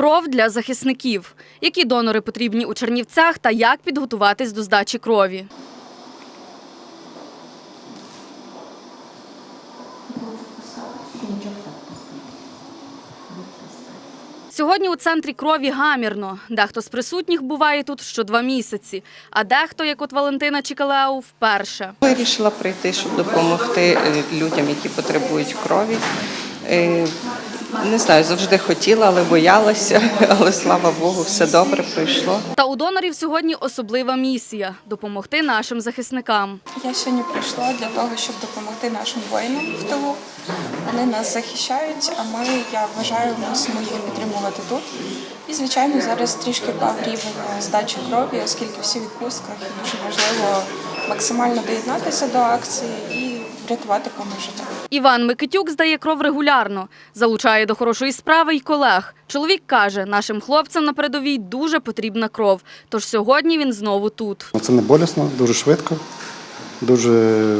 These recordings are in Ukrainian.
Кров для захисників. Які донори потрібні у Чернівцях та як підготуватись до здачі крові? Сьогодні у центрі крові гамірно. Дехто з присутніх буває тут що два місяці, а дехто, як от Валентина Чікалеу, вперше. Вирішила прийти, щоб допомогти е, людям, які потребують крові. Не знаю, завжди хотіла, але боялася. Але слава Богу, все добре пройшло. Та у донорів сьогодні особлива місія допомогти нашим захисникам. Я сьогодні прийшла для того, щоб допомогти нашим воїнам в тилу. Вони нас захищають, а ми, я вважаю, мусимо їх підтримувати тут. І, звичайно, зараз трішки впав рівень здачі крові, оскільки всі в відпустках і дуже важливо максимально доєднатися до акції і врятувати комусь життя. Іван Микитюк здає кров регулярно, залучає до хорошої справи й колег. Чоловік каже, нашим хлопцям на передовій дуже потрібна кров. Тож сьогодні він знову тут. Ну, Це не болісно, дуже швидко, дуже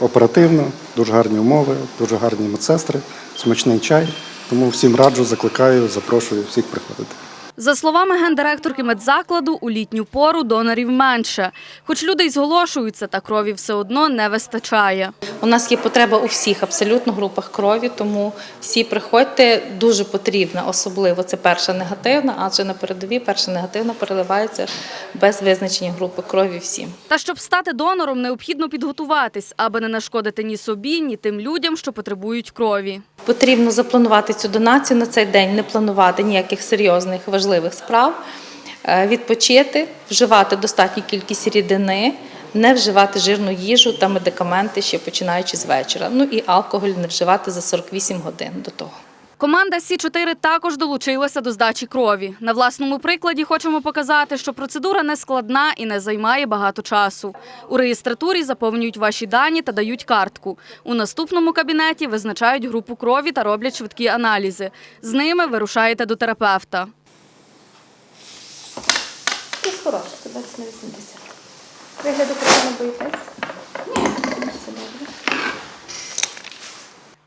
оперативно, дуже гарні умови, дуже гарні медсестри, смачний чай. Тому всім раджу, закликаю, запрошую всіх приходити. За словами гендиректорки медзакладу, у літню пору донорів менше. Хоч люди й зголошуються, та крові все одно не вистачає. У нас є потреба у всіх абсолютно групах крові, тому всі приходьте дуже потрібна, особливо це перша негативна, адже на передовій перша негативна переливається без визначення групи крові всім. Та щоб стати донором, необхідно підготуватись, аби не нашкодити ні собі, ні тим людям, що потребують крові. Потрібно запланувати цю донацію на цей день, не планувати ніяких серйозних важливих справ, е, відпочити, вживати достатню кількість рідини, не вживати жирну їжу та медикаменти ще починаючи з вечора. Ну і алкоголь не вживати за 48 годин до того. Команда Сі 4 також долучилася до здачі крові. На власному прикладі хочемо показати, що процедура не складна і не займає багато часу. У реєстратурі заповнюють ваші дані та дають картку. У наступному кабінеті визначають групу крові та роблять швидкі аналізи. З ними вирушаєте до терапевта.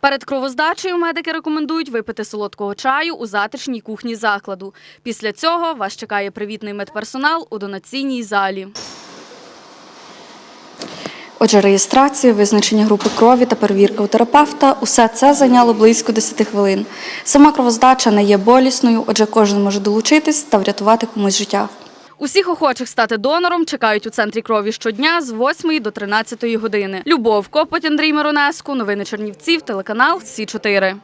Перед кровоздачею медики рекомендують випити солодкого чаю у затишній кухні закладу. Після цього вас чекає привітний медперсонал у донаційній залі. Отже, реєстрація, визначення групи крові та перевірка у терапевта усе це зайняло близько 10 хвилин. Сама кровоздача не є болісною, отже, кожен може долучитись та врятувати комусь життя. Усіх охочих стати донором чекають у центрі крові щодня з 8 до 13 години. Любов Копоть, Андрій Миронеску, новини Чернівців, телеканал Сі 4